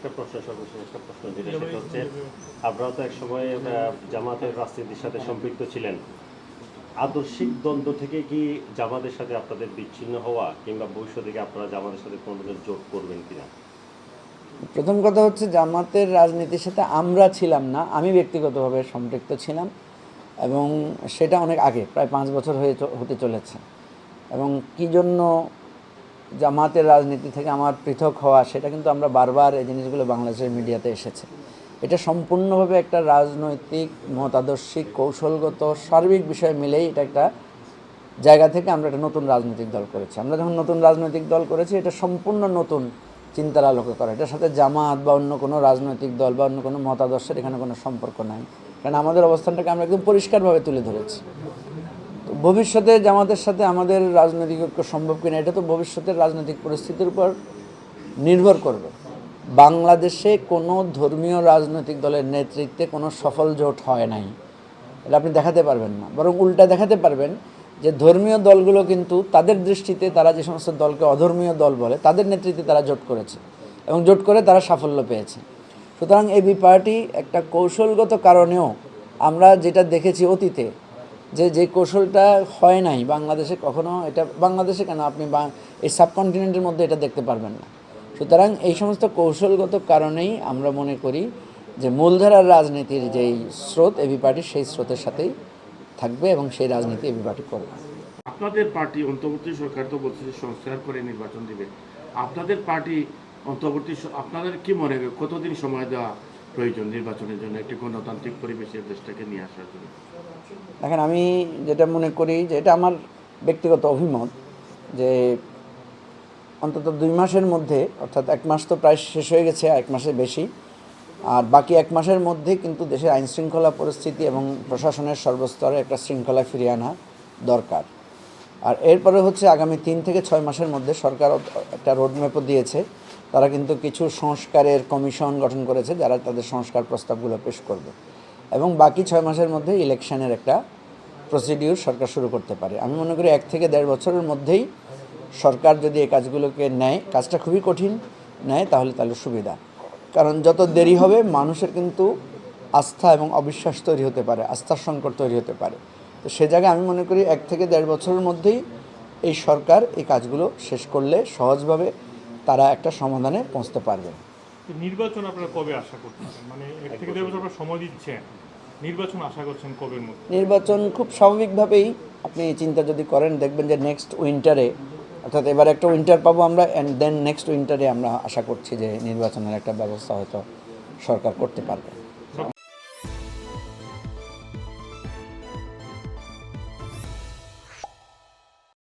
একটা প্রশ্ন সর্বশেষ একটা প্রশ্ন যেটা সেটা হচ্ছে। আপনারা তো এক সময় জামাতের রাজনীতির সাথে সম্পৃক্ত ছিলেন। আদর্শিক দ্বন্দ্ব থেকে কি জামাতের সাথে আপনাদের বিচ্ছিন্ন হওয়া কিংবা ভবিষ্যতে থেকে আপনারা জামাতের সাথে কোনো ধরনের জোট করবেন কিনা? প্রথম কথা হচ্ছে জামাতের রাজনীতির সাথে আমরা ছিলাম না আমি ব্যক্তিগতভাবে সম্পৃক্ত ছিলাম এবং সেটা অনেক আগে প্রায় পাঁচ বছর হয়ে হতে চলেছে। এবং কী জন্য জামাতের রাজনীতি থেকে আমার পৃথক হওয়া, সেটা কিন্তু আমরা বারবার এই জিনিসগুলো বাংলাদেশের মিডিয়াতে এসেছে। এটা সম্পূর্ণভাবে একটা রাজনৈতিক, মতাদর্শিক, কৌশলগত, সার্বিক বিষয় মিলেই এটা একটা জায়গা থেকে আমরা একটা নতুন রাজনৈতিক দল করেছি। আমরা যখন নতুন রাজনৈতিক দল করেছি, এটা সম্পূর্ণ নতুন চিন্তার আলোকে করা। এটার সাথে জামাত বা অন্য কোনো রাজনৈতিক দল বা অন্য কোনো মতাদর্শের এখানে কোনো সম্পর্ক নাই। কারণ আমাদের অবস্থানটাকে আমরা একদম পরিষ্কারভাবে তুলে ধরেছি। ভবিষ্যতে জামাতের সাথে আমাদের রাজনৈতিক ঐক্য সম্ভব কিনা, এটা তো ভবিষ্যতের রাজনৈতিক পরিস্থিতির উপর নির্ভর করবে। বাংলাদেশে কোনো ধর্মীয় রাজনৈতিক দলের নেতৃত্বে কোনো সফল জোট হয় নাই। এটা আপনি দেখাতে পারবেন না। বরং উল্টা দেখাতে পারবেন যে ধর্মীয় দলগুলো কিন্তু তাদের দৃষ্টিতে তারা যে সমস্ত দলকে অধর্মীয় দল বলে, তাদের নেতৃত্বে তারা জোট করেছে এবং জোট করে তারা সাফল্য পেয়েছে। সুতরাং এবি পার্টি একটা কৌশলগত কারণেও আমরা যেটা দেখেছি অতীতে যে যে কৌশলটা হয় নাই বাংলাদেশে কখনো, এটা বাংলাদেশে কেন আপনি এই সাবকন্টিনেন্টের মধ্যে এটা দেখতে পারবেন না। সুতরাং এই সমস্ত কৌশলগত কারণেই আমরা মনে করি যে মূলধারার রাজনীতির যেই স্রোত এবি পার্টি সেই স্রোতের সাথেই থাকবে এবং সেই রাজনীতি এবি পার্টি করবে। আপনাদের পার্টি অন্তর্বর্তী সরকার তো বলছে যে সংস্কার করে নির্বাচন দেবে। আপনাদের পার্টি অন্তর্বর্তী আপনাদের কি মনে হয়? কতদিন সময় দেওয়া প্রয়োজন নির্বাচনের জন্য একটি গণতান্ত্রিক পরিবেশের দেশটাকে নিয়ে আসার জন্য? দেখেন, আমি যেটা মনে করি যে এটা আমার ব্যক্তিগত অভিমত যে অন্তত দুই মাসের মধ্যে, অর্থাৎ এক মাস তো প্রায় শেষ হয়ে গেছে, এক মাসের বেশি, আর বাকি এক মাসের মধ্যে কিন্তু দেশের আইন শৃঙ্খলা পরিস্থিতি এবং প্রশাসনের সর্বস্তরে একটা শৃঙ্খলা ফিরিয়ে আনা দরকার। আর এরপরে হচ্ছে আগামী তিন থেকে ছয় মাসের মধ্যে সরকার একটা রোডম্যাপও দিয়েছে। তারা কিন্তু কিছু সংস্কারের কমিশন গঠন করেছে, যারা তাদের সংস্কার প্রস্তাবগুলো পেশ করবে। এবং বাকি ছয় মাসের মধ্যে ইলেকশনের একটা প্রসিডিউর সরকার শুরু করতে পারে। আমি মনে করি এক থেকে দেড় বছরের মধ্যেই সরকার যদি এই কাজগুলোকে নেয়, কাজটা খুবই কঠিন, নেয় তাহলে তাহলে সুবিধা। কারণ যত দেরি হবে, মানুষের কিন্তু আস্থা এবং অবিশ্বাস তৈরি হতে পারে, আস্থার সংকট তৈরি হতে পারে। তো সে জায়গায় আমি মনে করি এক থেকে দেড় বছরের মধ্যেই এই সরকার এই কাজগুলো শেষ করলে সহজভাবে তারা একটা সমাধানে পৌঁছতে পারবে। নির্বাচন আপনারা কবে আশা করছেন? মানে এক থেকে দেড় বছর। আপনারা সময় দিচ্ছেন। নির্বাচন আশা করছেন কবের মধ্যে? নির্বাচন খুব স্বাভাবিকভাবেই আপনি চিন্তা যদি করেন দেখবেন যে নেক্সট উইন্টারে অর্থাৎ এবার একটা উইন্টার পাবো আমরা অ্যান্ড দেন নেক্সট উইন্টারে আমরা আশা করছি যে নির্বাচনের একটা ব্যবস্থা হয়তো সরকার করতে পারবে।